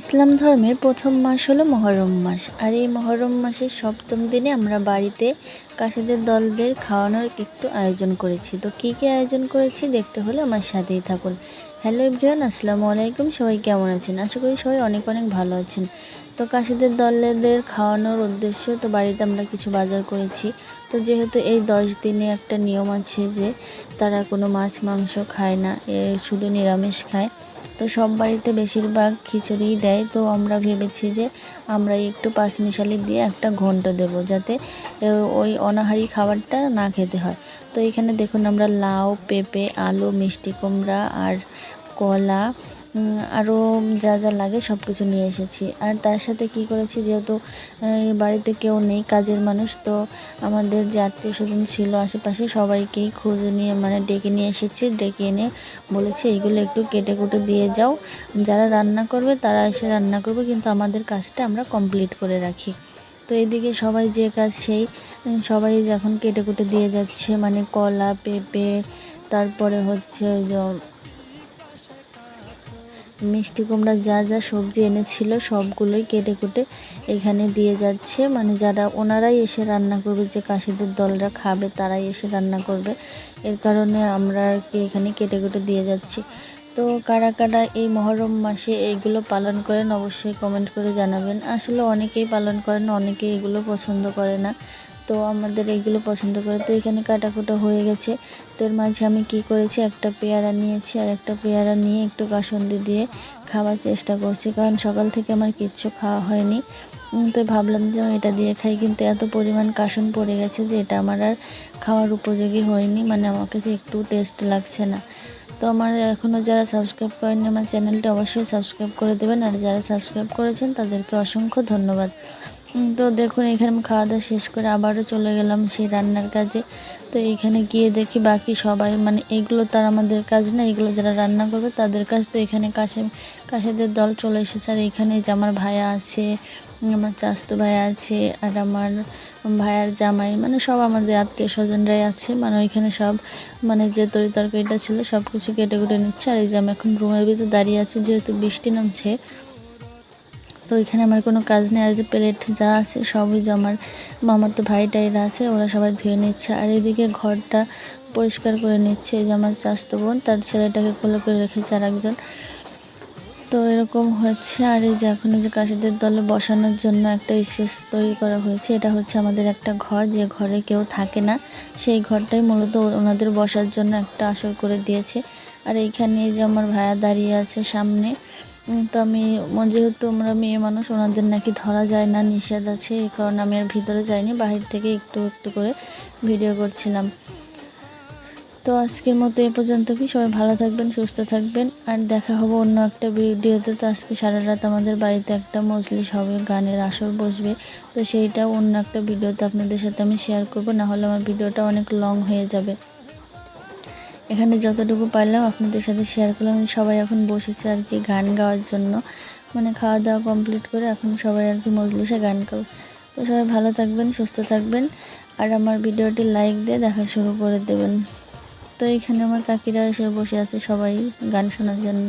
ইসলাম ধর্মের প্রথম মাস হলো মহরম মাস। আর এই মহরম মাসের সপ্তম দিনে আমরা বাড়িতে কাশিদের দলদের খাওয়ানোর একটু আয়োজন করেছি। তো কী কী আয়োজন করেছি দেখতে হলে আমার সাথেই থাকুন। হ্যালো এভরিওয়ান, আসসালামু আলাইকুম। সবাই কেমন আছেন? আশা করি সবাই অনেক অনেক ভালো আছেন। তো কাশিদের দলেদের খাওয়ানোর উদ্দেশ্য, তো বাড়িতে আমরা কিছু বাজার করেছি। তো যেহেতু এই দশ দিনে একটা নিয়ম আছে যে তারা কোনো মাছ, মাংস খায় না শুধু নিরামিষ খায়। তো সব বাড়িতে বেশিরভাগ খিচুড়িই দেয়। তো আমরা ভেবেছি যে আমরা একটু পাঁচমিশালি দিয়ে একটা ঘন্ট দেব যাতে ওই অনাহারি খাবারটা না খেতে হয়। তো এখানে দেখুন আমরা লাউ, পেঁপে, আলু, মিষ্টি কুমড়া আর কলা আরও যা যা লাগে সব কিছু নিয়ে এসেছি। আর তার সাথে কি করেছি, যেহেতু বাড়িতে কেউ নেই, কাজের মানুষ, তো আমাদের যে আত্মীয় স্বজন ছিল আশেপাশে সবাইকেই খুঁজে নিয়ে মানে ডেকে নিয়ে এসেছি, ডেকে এনে বলেছি, এইগুলো একটু কেটে কুটে দিয়ে যাও। যারা রান্না করবে তারা এসে রান্না করবে, কিন্তু আমাদের কাজটা আমরা কমপ্লিট করে রাখি। তো এদিকে সবাই যে কাজ সেই সবাই যখন কেটে কুটে দিয়ে যাচ্ছে মানে কলা, পেঁপে, তারপরে হচ্ছে ওই যে মিষ্টি কুমড়া যা যা সবজি এনেছিল সবগুলোই কেটে কুটে এখানে দিয়ে যাচ্ছে। মানে যারা, ওনারাই এসে রান্না করবে, যে কাশিদের দলরা খাবে, তারাই এসে রান্না করবে। এর কারণে আমরা কি এখানে কেটে কুটে দিয়ে যাচ্ছি। তো কারা কারা এই মহরম মাসে এইগুলো পালন করেন অবশ্যই কমেন্ট করে জানাবেন। আসলে অনেকেই পালন করেন, অনেকেই এগুলো পছন্দ করে না। তো আমাদের এইগুলো পছন্দ করে তো এখানে কাটাকুটা হয়ে গেছে। তো এর মাঝে আমি কি করেছি, একটা পেয়ারা নিয়েছি আর একটা পেয়ারা নিয়ে একটু কাসন্দি দিয়ে খাওয়ার চেষ্টা করছি। কারণ সকাল থেকে আমার কিচ্ছু খাওয়া হয়নি। তো ভাবলাম যে আমি এটা দিয়ে খাই, কিন্তু এত পরিমাণ কাসন পড়ে গেছে যে এটা আমার আর খাওয়ার উপযোগী হয়নি। মানে আমার কাছে একটু টেস্ট লাগছে না। তো আমার এখনও যারা সাবস্ক্রাইব করেননি আমার চ্যানেলটা অবশ্যই সাবস্ক্রাইব করে দেবেন। আর যারা সাবস্ক্রাইব করেছেন তাদেরকে অসংখ্য ধন্যবাদ। তো দেখুন, এখানে আমি খাওয়া দাওয়া শেষ করে আবারও চলে গেলাম সেই রান্নার কাজে। তো এইখানে গিয়ে দেখি বাকি সবাই মানে এগুলো তার আমাদের কাজ না, এগুলো যারা রান্না করবে তাদের কাজ। তো এখানে কাশে কাশেদের দল চলে এসেছে। আর এখানে যে আমার ভাইয়া আছে, আমার চাস্তু ভাইয়া আছে, আর আমার ভাইয়ার জামাই মানে সব আমাদের আত্মীয় স্বজনরাই আছে। মানে ওইখানে সব মানে যে তরি তরকারিটা ছিল সব কিছু কেটে কুটে নিচ্ছে। আর এই যে আমি এখন রুমের ভিতরে দাঁড়িয়ে আছি, যেহেতু বৃষ্টি নামছে তো এখানে আমার কোনো কাজ নেই, আর যে প্লেট যা আছে সবই যে আমার মামার তো ভাই টাইরা আছে, ওরা সবাই ধুয়ে নিচ্ছে। আর এদিকে ঘরটা পরিষ্কার করে নিচ্ছে, এই যে আমার চাষতো বোন, তার ছেলেটাকে কোলে করে রেখেছে আর একজন তো এরকম হচ্ছে, আর এই যে এখন যে কাশিদের দলে বসানোর জন্য একটা স্পেস তৈরি করা হয়েছে, এটা হচ্ছে আমাদের একটা ঘর, যে ঘরে কেউ থাকে না, সেই ঘরটাই মূলত ওনাদের বসার জন্য একটা আসর করে দিয়েছে। আর এইখানে যে আমার ভাইয়া দাঁড়িয়ে আছে সামনে তো আমি যেহেতু আমরা মেয়ে মানুষ, ওনাদের নাকি ধরা যায় না, নিষেধ আছে, এই কারণে আমি আর ভিতরে যাইনি, বাহির থেকে একটু একটু করে ভিডিও করছিলাম। তো আজকের মতো এ পর্যন্ত কি, সবাই ভালো থাকবেন, সুস্থ থাকবেন, আর দেখা হবে অন্য একটা ভিডিওতে। তো আজকে সারা রাত আমাদের বাড়িতে একটা মজলিস হবে, গানের আসর বসবে, তো সেইটাও অন্য একটা ভিডিওতে আপনাদের সাথে আমি শেয়ার করব, নাহলে আমার ভিডিওটা অনেক লং হয়ে যাবে। এখানে যতটুকু পারলাম আপনাদের সাথে শেয়ার করলাম। সবাই এখন বসেছে আর কি গান গাওয়ার জন্য। মানে খাওয়া দাওয়া কমপ্লিট করে এখন সবাই আর কি মজলিসে গান গাবে তো সবাই ভালো থাকবেন, সুস্থ থাকবেন। আর আমার ভিডিওটি লাইক দিয়ে দেখা শুরু করে দেবেন। তো এখানে আমার কাকিরা এসে বসে আছে সবাই গান শোনার জন্য।